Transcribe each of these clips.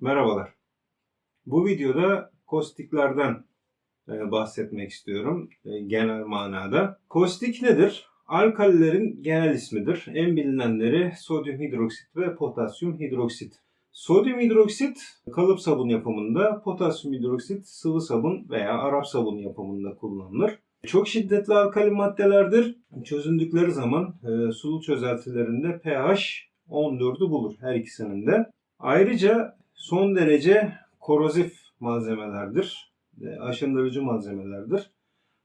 Merhabalar. Bu videoda kostiklerden e, bahsetmek istiyorum e, genel manada. Kostik nedir? Alkalilerin genel ismidir. En bilinenleri sodyum hidroksit ve potasyum hidroksit. Sodyum hidroksit kalıp sabun yapımında, potasyum hidroksit sıvı sabun veya Arap sabun yapımında kullanılır. Çok şiddetli alkali maddelerdir. Çözündükleri zaman e, sulu çözeltilerinde pH 14'ü bulur her ikisinin de. Ayrıca son derece korozif malzemelerdir. Aşındırıcı malzemelerdir.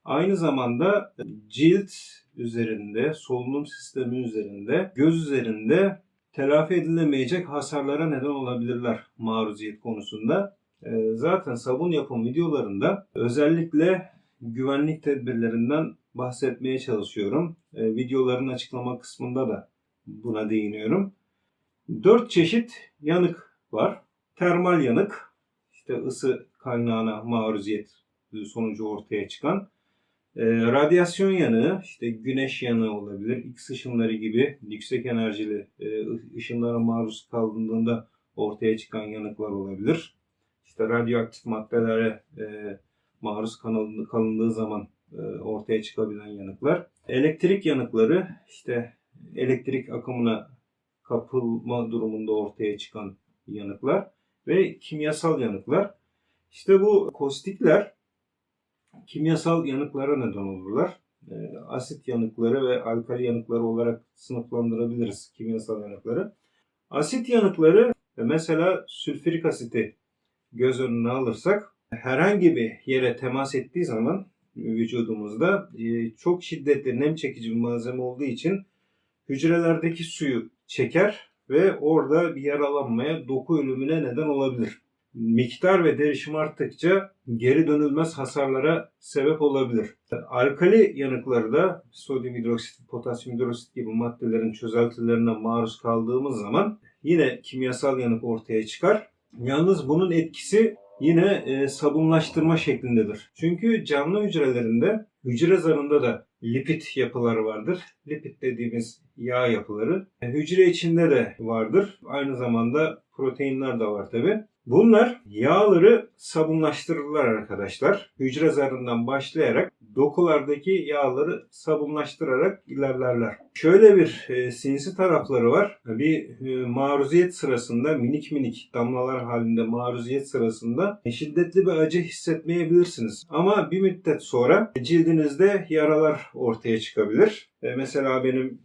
Aynı zamanda cilt üzerinde, solunum sistemi üzerinde, göz üzerinde telafi edilemeyecek hasarlara neden olabilirler maruziyet konusunda. E, Zaten sabun yapım videolarında özellikle güvenlik tedbirlerinden bahsetmeye çalışıyorum. E, Videoların açıklama kısmında da buna değiniyorum. Dört çeşit yanık var. Termal yanık, işte ısı kaynağına maruziyet sonucu ortaya çıkan. E, radyasyon yanığı, işte güneş yanığı olabilir, X ışınları gibi yüksek enerjili e, ışınlara maruz kaldığında ortaya çıkan yanıklar olabilir. İşte radyoaktif maddelere e, maruz kalındığı, zaman e, ortaya çıkabilen yanıklar. Elektrik yanıkları, işte elektrik akımına kapılma durumunda ortaya çıkan yanıklar ve kimyasal yanıklar. İşte bu kostikler kimyasal yanıklara neden olurlar. E, asit yanıkları ve alkali yanıkları olarak sınıflandırabiliriz kimyasal yanıkları. Asit yanıkları e, mesela sülfürik asiti göz önüne alırsak herhangi bir yere temas ettiği zaman vücudumuzda e, çok şiddetli nem çekici bir malzeme olduğu için hücrelerdeki suyu çeker ve orada bir yaralanmaya, doku ölümüne neden olabilir. Miktar ve derişim arttıkça geri dönülmez hasarlara sebep olabilir. Alkali yanıkları da sodyum hidroksit, potasyum hidroksit gibi maddelerin çözeltilerine maruz kaldığımız zaman yine kimyasal yanık ortaya çıkar. Yalnız bunun etkisi yine e, sabunlaştırma şeklindedir. Çünkü canlı hücrelerinde hücre zarında da lipid yapıları vardır. Lipid dediğimiz yağ yapıları. E, hücre içinde de vardır. Aynı zamanda proteinler de var tabi. Bunlar yağları sabunlaştırırlar arkadaşlar. Hücre zarından başlayarak dokulardaki yağları sabunlaştırarak ilerlerler. Şöyle bir e, sinsi tarafları var. Bir e, maruziyet sırasında minik minik damlalar halinde maruziyet sırasında şiddetli bir acı hissetmeyebilirsiniz. Ama bir müddet sonra cildinizde yaralar ortaya çıkabilir. E, mesela benim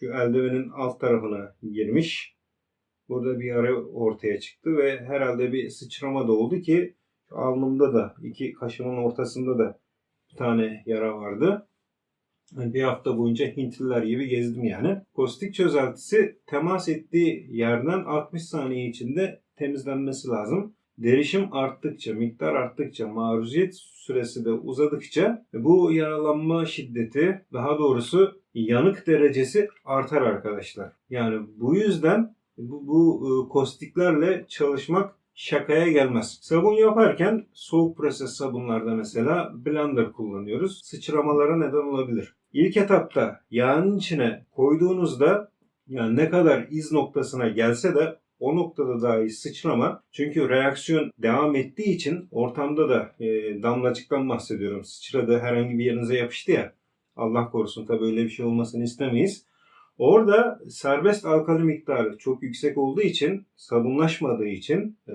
şu eldivenin alt tarafına girmiş. Burada bir yara ortaya çıktı ve herhalde bir sıçrama da oldu ki alnımda da iki kaşımın ortasında da bir tane yara vardı. Bir hafta boyunca Hintliler gibi gezdim yani. Kostik çözeltisi temas ettiği yerden 60 saniye içinde temizlenmesi lazım. Derişim arttıkça, miktar arttıkça, maruziyet süresi de uzadıkça bu yaralanma şiddeti, daha doğrusu yanık derecesi artar arkadaşlar. Yani bu yüzden bu, bu e, kostiklerle çalışmak şakaya gelmez. Sabun yaparken soğuk proses sabunlarda mesela blender kullanıyoruz. Sıçramalara neden olabilir. İlk etapta yağın içine koyduğunuzda yani ne kadar iz noktasına gelse de o noktada dahi sıçrama. Çünkü reaksiyon devam ettiği için ortamda da e, damlacıktan bahsediyorum. Sıçradı herhangi bir yerinize yapıştı ya. Allah korusun tabii öyle bir şey olmasını istemeyiz. Orada serbest alkali miktarı çok yüksek olduğu için, sabunlaşmadığı için, e,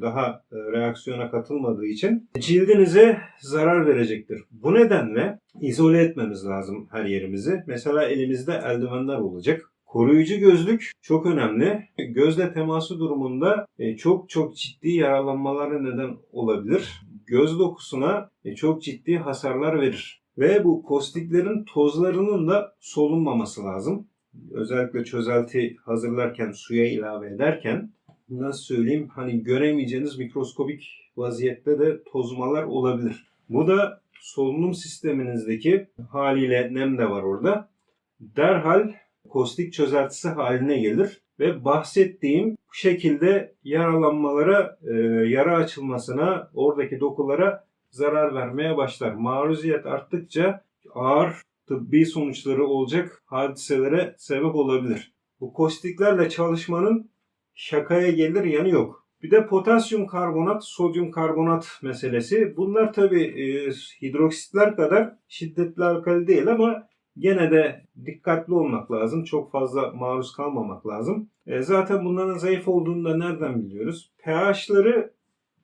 daha e, reaksiyona katılmadığı için cildinize zarar verecektir. Bu nedenle izole etmemiz lazım her yerimizi. Mesela elimizde eldivenler olacak. Koruyucu gözlük çok önemli. Gözle teması durumunda e, çok çok ciddi yaralanmalara neden olabilir. Göz dokusuna çok ciddi hasarlar verir. Ve bu kostiklerin tozlarının da solunmaması lazım özellikle çözelti hazırlarken suya ilave ederken nasıl söyleyeyim hani göremeyeceğiniz mikroskobik vaziyette de tozmalar olabilir. Bu da solunum sisteminizdeki haliyle nem de var orada. Derhal kostik çözeltisi haline gelir ve bahsettiğim şekilde yaralanmalara, e, yara açılmasına, oradaki dokulara zarar vermeye başlar. Maruziyet arttıkça ağır tıbbi sonuçları olacak hadiselere sebep olabilir. Bu kostiklerle çalışmanın şakaya gelir yanı yok. Bir de potasyum karbonat, sodyum karbonat meselesi. Bunlar tabi hidroksitler kadar şiddetli alkali değil ama gene de dikkatli olmak lazım. Çok fazla maruz kalmamak lazım. E, zaten bunların zayıf olduğunu da nereden biliyoruz? pH'ları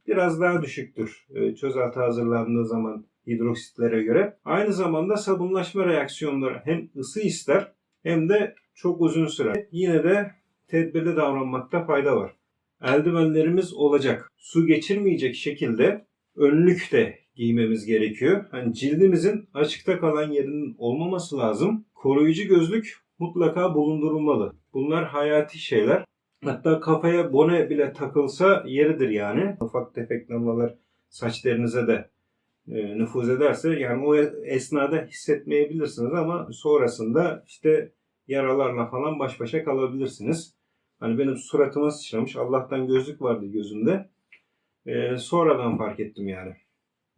biraz daha düşüktür e, çözelti hazırlandığı zaman hidroksitlere göre. Aynı zamanda sabunlaşma reaksiyonları hem ısı ister hem de çok uzun süre. Yine de tedbirli davranmakta fayda var. Eldivenlerimiz olacak. Su geçirmeyecek şekilde önlük de giymemiz gerekiyor. Hani cildimizin açıkta kalan yerinin olmaması lazım. Koruyucu gözlük mutlaka bulundurulmalı. Bunlar hayati şeyler. Hatta kafaya bone bile takılsa yeridir yani. Ufak tefek damlalar saç derinize de e, nüfuz ederse yani o esnada hissetmeyebilirsiniz ama sonrasında işte yaralarla falan baş başa kalabilirsiniz. Hani benim suratıma sıçramış. Allah'tan gözlük vardı gözümde. E, sonradan fark ettim yani.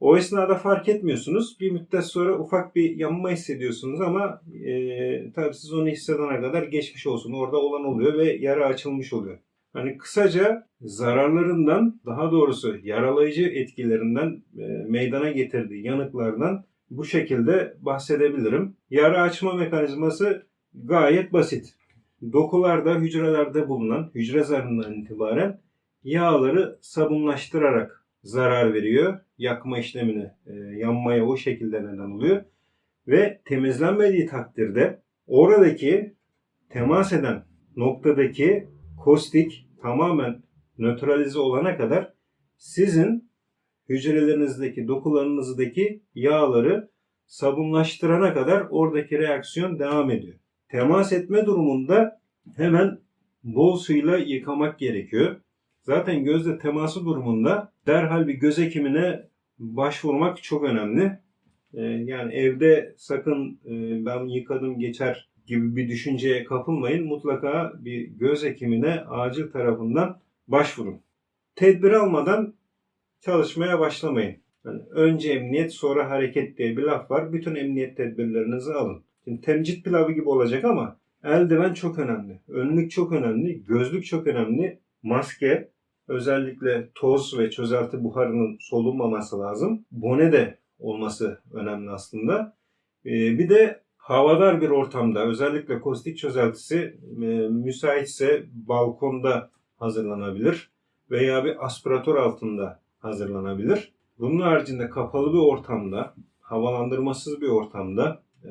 O esnada fark etmiyorsunuz. Bir müddet sonra ufak bir yanma hissediyorsunuz ama e, tabii siz onu hissedene kadar geçmiş olsun. Orada olan oluyor ve yara açılmış oluyor. Hani kısaca zararlarından daha doğrusu yaralayıcı etkilerinden e, meydana getirdiği yanıklardan bu şekilde bahsedebilirim. Yara açma mekanizması gayet basit. Dokularda, hücrelerde bulunan hücre zarından itibaren yağları sabunlaştırarak zarar veriyor. Yakma işlemine, e, yanmaya o şekilde neden oluyor. Ve temizlenmediği takdirde oradaki temas eden noktadaki kostik tamamen nötralize olana kadar sizin hücrelerinizdeki, dokularınızdaki yağları sabunlaştırana kadar oradaki reaksiyon devam ediyor. Temas etme durumunda hemen bol suyla yıkamak gerekiyor. Zaten gözle teması durumunda derhal bir göz hekimine başvurmak çok önemli. Ee, yani evde sakın e, ben yıkadım geçer gibi bir düşünceye kapılmayın. Mutlaka bir göz hekimine acil tarafından başvurun. Tedbir almadan çalışmaya başlamayın. Yani önce emniyet sonra hareket diye bir laf var. Bütün emniyet tedbirlerinizi alın. Şimdi temcit pilavı gibi olacak ama eldiven çok önemli. Önlük çok önemli. Gözlük çok önemli. Maske özellikle toz ve çözelti buharının solunmaması lazım. Bone de olması önemli aslında. Ee, bir de havadar bir ortamda özellikle kostik çözeltisi e, müsaitse balkonda hazırlanabilir veya bir aspiratör altında hazırlanabilir. Bunun haricinde kapalı bir ortamda, havalandırmasız bir ortamda, e,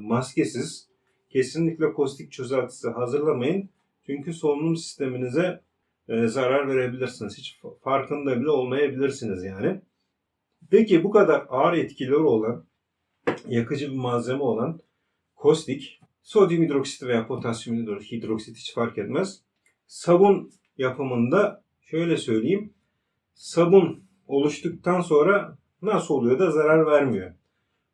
maskesiz kesinlikle kostik çözeltisi hazırlamayın. Çünkü solunum sisteminize e, zarar verebilirsiniz. Hiç farkında bile olmayabilirsiniz yani. Peki bu kadar ağır etkileri olan, yakıcı bir malzeme olan kostik, sodyum hidroksit veya potasyum hidroksit hiç fark etmez. Sabun yapımında şöyle söyleyeyim. Sabun oluştuktan sonra nasıl oluyor da zarar vermiyor.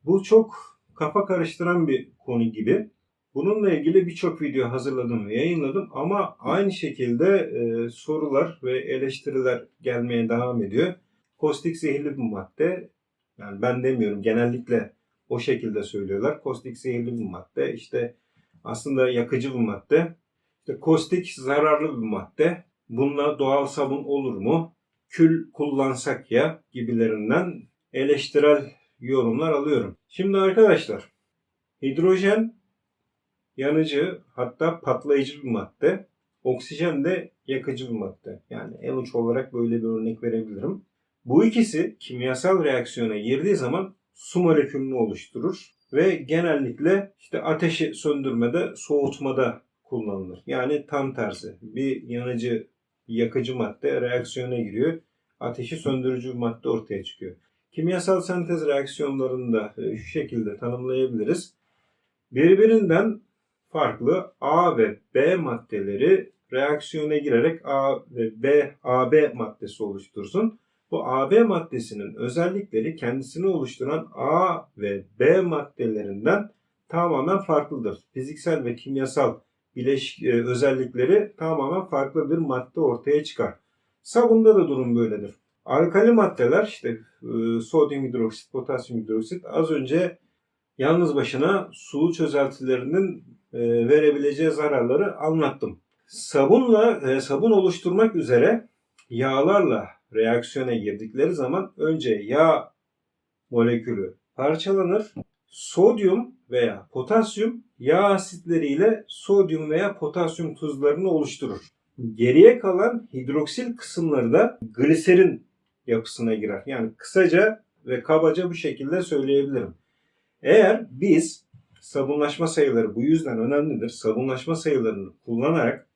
Bu çok kafa karıştıran bir konu gibi. Bununla ilgili birçok video hazırladım ve yayınladım ama aynı şekilde e, sorular ve eleştiriler gelmeye devam ediyor. Kostik zehirli bir madde. Yani ben demiyorum genellikle o şekilde söylüyorlar. Kostik zehirli bir madde. İşte aslında yakıcı bir madde. İşte kostik zararlı bir madde. Bununla doğal sabun olur mu? Kül kullansak ya gibilerinden eleştirel yorumlar alıyorum. Şimdi arkadaşlar hidrojen yanıcı hatta patlayıcı bir madde. Oksijen de yakıcı bir madde. Yani en uç olarak böyle bir örnek verebilirim. Bu ikisi kimyasal reaksiyona girdiği zaman su molekülünü oluşturur ve genellikle işte ateşi söndürmede, soğutmada kullanılır. Yani tam tersi. Bir yanıcı, yakıcı madde reaksiyona giriyor. Ateşi söndürücü bir madde ortaya çıkıyor. Kimyasal sentez reaksiyonlarında e, şu şekilde tanımlayabiliriz. Birbirinden farklı A ve B maddeleri reaksiyona girerek A ve B, AB maddesi oluştursun. Bu AB maddesinin özellikleri kendisini oluşturan A ve B maddelerinden tamamen farklıdır. Fiziksel ve kimyasal bileş e, özellikleri tamamen farklı bir madde ortaya çıkar. Sabunda da durum böyledir. Alkali maddeler işte e, sodyum hidroksit, potasyum hidroksit az önce yalnız başına sulu çözeltilerinin e, verebileceği zararları anlattım. Sabunla sabun oluşturmak üzere yağlarla reaksiyona girdikleri zaman önce yağ molekülü parçalanır. Sodyum veya potasyum yağ asitleriyle sodyum veya potasyum tuzlarını oluşturur. Geriye kalan hidroksil kısımları da gliserin yapısına girer. Yani kısaca ve kabaca bu şekilde söyleyebilirim. Eğer biz sabunlaşma sayıları bu yüzden önemlidir. Sabunlaşma sayılarını kullanarak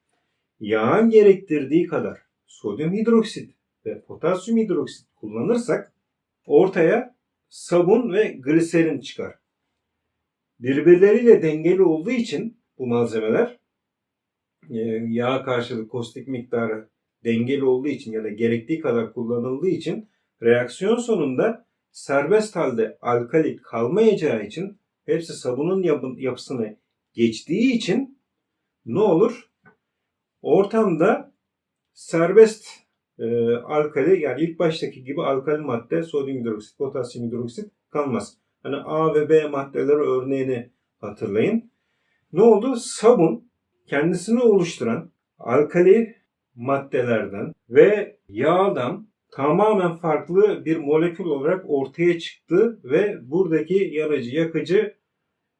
yağın gerektirdiği kadar sodyum hidroksit ve potasyum hidroksit kullanırsak ortaya sabun ve gliserin çıkar. Birbirleriyle dengeli olduğu için bu malzemeler e, yağ karşılık kostik miktarı dengeli olduğu için ya da gerektiği kadar kullanıldığı için reaksiyon sonunda serbest halde alkali kalmayacağı için hepsi sabunun yapı- yapısını geçtiği için ne olur? Ortamda serbest e, alkali yani ilk baştaki gibi alkali madde sodyum hidroksit, potasyum hidroksit kalmaz. Hani A ve B maddeleri örneğini hatırlayın. Ne oldu? Sabun kendisini oluşturan alkali maddelerden ve yağdan tamamen farklı bir molekül olarak ortaya çıktı ve buradaki yanıcı, yakıcı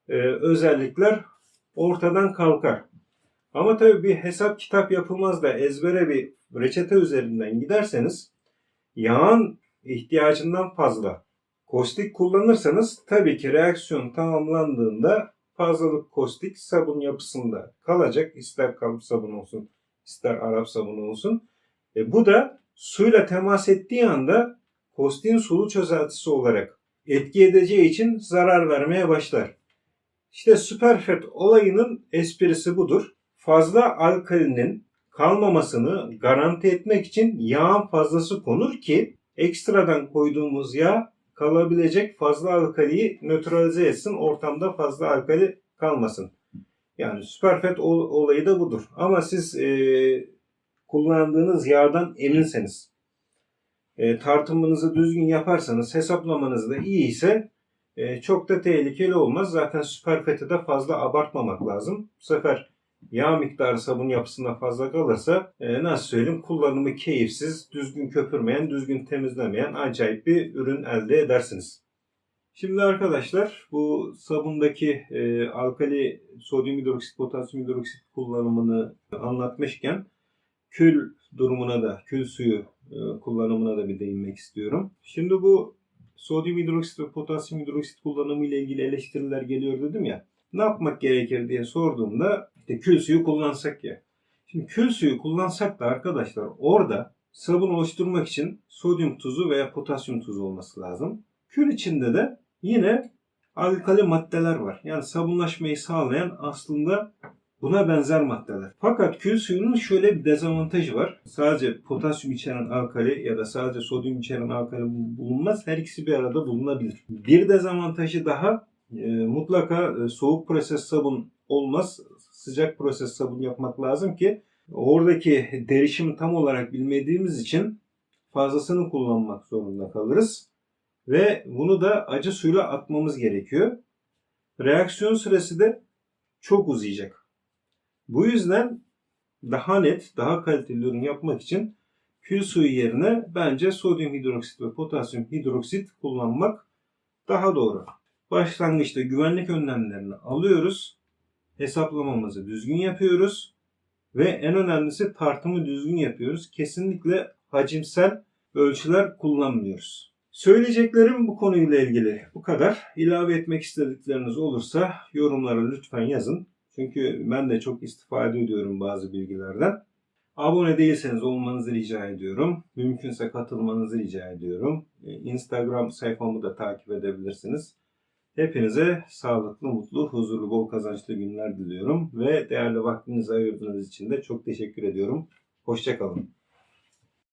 e, özellikler ortadan kalkar. Ama tabii bir hesap kitap yapılmaz da ezbere bir reçete üzerinden giderseniz yağın ihtiyacından fazla kostik kullanırsanız tabii ki reaksiyon tamamlandığında fazlalık kostik sabun yapısında kalacak. İster kalıp sabun olsun, ister Arap sabunu olsun. E, bu da suyla temas ettiği anda kostiğin sulu çözeltisi olarak etki edeceği için zarar vermeye başlar. İşte süperfet olayının esprisi budur. Fazla alkalinin kalmamasını garanti etmek için yağın fazlası konur ki ekstradan koyduğumuz yağ kalabilecek fazla alkaliyi nötralize etsin. Ortamda fazla alkali kalmasın. Yani süperfet ol- olayı da budur. Ama siz e, kullandığınız yağdan eminseniz, e, tartımınızı düzgün yaparsanız, hesaplamanız da iyi ise e, çok da tehlikeli olmaz. Zaten süperfeti de fazla abartmamak lazım. Bu sefer yağ miktarı sabun yapısında fazla kalırsa e, nasıl söyleyeyim kullanımı keyifsiz, düzgün köpürmeyen, düzgün temizlemeyen acayip bir ürün elde edersiniz. Şimdi arkadaşlar bu sabundaki e, alkali sodyum hidroksit, potasyum hidroksit kullanımını anlatmışken kül durumuna da, kül suyu e, kullanımına da bir değinmek istiyorum. Şimdi bu sodyum hidroksit ve potasyum hidroksit kullanımı ile ilgili eleştiriler geliyor dedim ya. Ne yapmak gerekir diye sorduğumda işte kül suyu kullansak ya. Şimdi kül suyu kullansak da arkadaşlar orada sabun oluşturmak için sodyum tuzu veya potasyum tuzu olması lazım. Kül içinde de yine alkali maddeler var. Yani sabunlaşmayı sağlayan aslında buna benzer maddeler. Fakat kül suyunun şöyle bir dezavantajı var. Sadece potasyum içeren alkali ya da sadece sodyum içeren alkali bulunmaz. Her ikisi bir arada bulunabilir. Bir dezavantajı daha e, mutlaka e, soğuk proses sabun olmaz. Sıcak proses sabun yapmak lazım ki oradaki derişimi tam olarak bilmediğimiz için fazlasını kullanmak zorunda kalırız. Ve bunu da acı suyla atmamız gerekiyor. Reaksiyon süresi de çok uzayacak. Bu yüzden daha net, daha kaliteli ürün yapmak için kül suyu yerine bence sodyum hidroksit ve potasyum hidroksit kullanmak daha doğru. Başlangıçta güvenlik önlemlerini alıyoruz. Hesaplamamızı düzgün yapıyoruz. Ve en önemlisi tartımı düzgün yapıyoruz. Kesinlikle hacimsel ölçüler kullanmıyoruz. Söyleyeceklerim bu konuyla ilgili bu kadar. İlave etmek istedikleriniz olursa yorumlara lütfen yazın. Çünkü ben de çok istifade ediyorum bazı bilgilerden. Abone değilseniz olmanızı rica ediyorum. Mümkünse katılmanızı rica ediyorum. Ee, Instagram sayfamı da takip edebilirsiniz. Hepinize sağlıklı, mutlu, huzurlu, bol kazançlı günler diliyorum. Ve değerli vaktinizi ayırdığınız için de çok teşekkür ediyorum. Hoşçakalın.